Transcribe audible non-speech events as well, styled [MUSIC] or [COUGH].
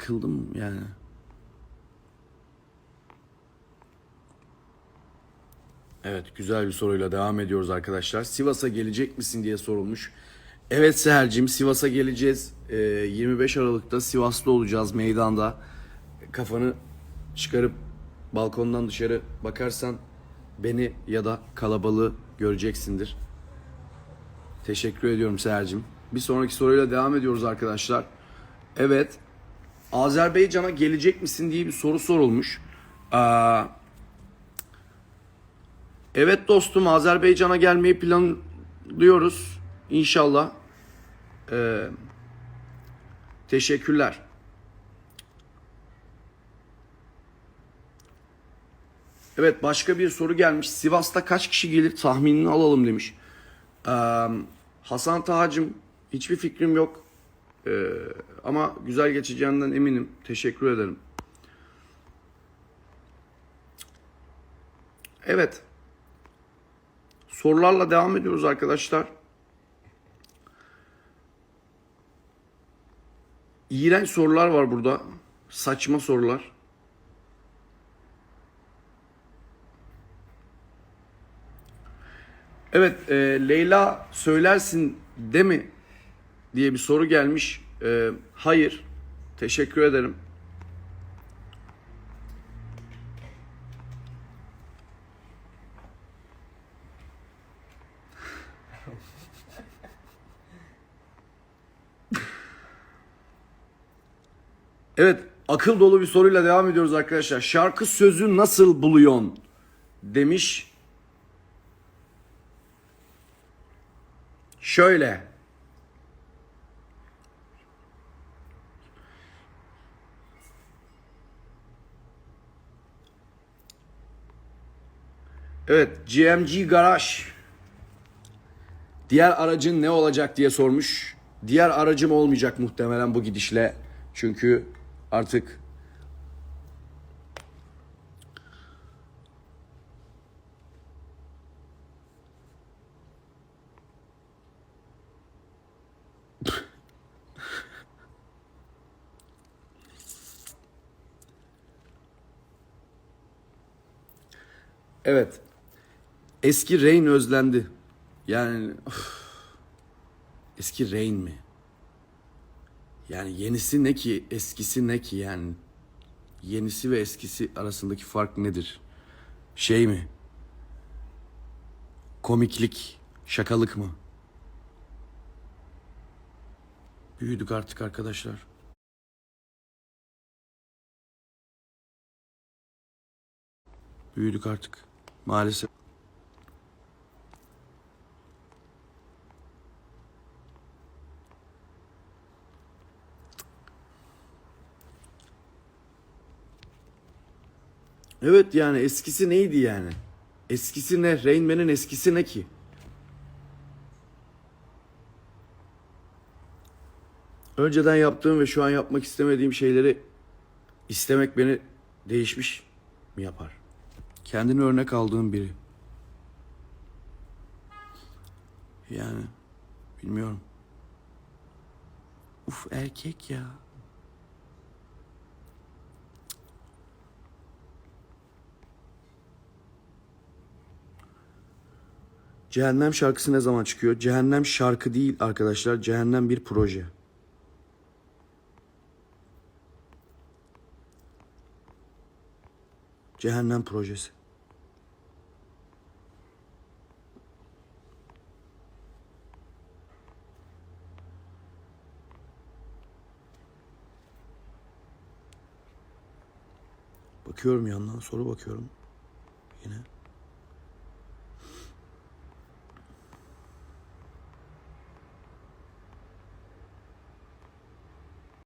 sıkıldım yani. Evet güzel bir soruyla devam ediyoruz arkadaşlar. Sivas'a gelecek misin diye sorulmuş. Evet Seher'cim Sivas'a geleceğiz. Ee, 25 Aralık'ta Sivas'ta olacağız meydanda. Kafanı çıkarıp balkondan dışarı bakarsan beni ya da kalabalığı göreceksindir. Teşekkür ediyorum Seher'cim. Bir sonraki soruyla devam ediyoruz arkadaşlar. Evet. Azerbaycan'a gelecek misin diye bir soru sorulmuş. Aa, evet dostum Azerbaycan'a gelmeyi planlıyoruz. İnşallah. Ee, teşekkürler. Evet başka bir soru gelmiş. Sivas'ta kaç kişi gelir tahminini alalım demiş. Ee, Hasan Tahacım hiçbir fikrim yok. Ee, ama güzel geçeceğinden eminim. Teşekkür ederim. Evet. Sorularla devam ediyoruz arkadaşlar. İğrenç sorular var burada. Saçma sorular. Evet, e, Leyla söylersin de mi diye bir soru gelmiş. E, hayır, teşekkür ederim. Evet, akıl dolu bir soruyla devam ediyoruz arkadaşlar. Şarkı sözü nasıl buluyorsun demiş. Şöyle. Evet, GMG Garaj. Diğer aracın ne olacak diye sormuş. Diğer aracım olmayacak muhtemelen bu gidişle. Çünkü artık [LAUGHS] evet. Eski Rain özlendi. Yani of. eski Rain mi? Yani yenisi ne ki, eskisi ne ki yani? Yenisi ve eskisi arasındaki fark nedir? Şey mi? Komiklik, şakalık mı? Büyüdük artık arkadaşlar. Büyüdük artık. Maalesef. Evet yani eskisi neydi yani? Eskisi ne? Rain Man'in eskisi ne ki? Önceden yaptığım ve şu an yapmak istemediğim şeyleri istemek beni değişmiş mi yapar? Kendini örnek aldığım biri. Yani bilmiyorum. Uf erkek ya. Cehennem şarkısı ne zaman çıkıyor? Cehennem şarkı değil arkadaşlar. Cehennem bir proje. Cehennem projesi. Bakıyorum yandan soru bakıyorum. Yine.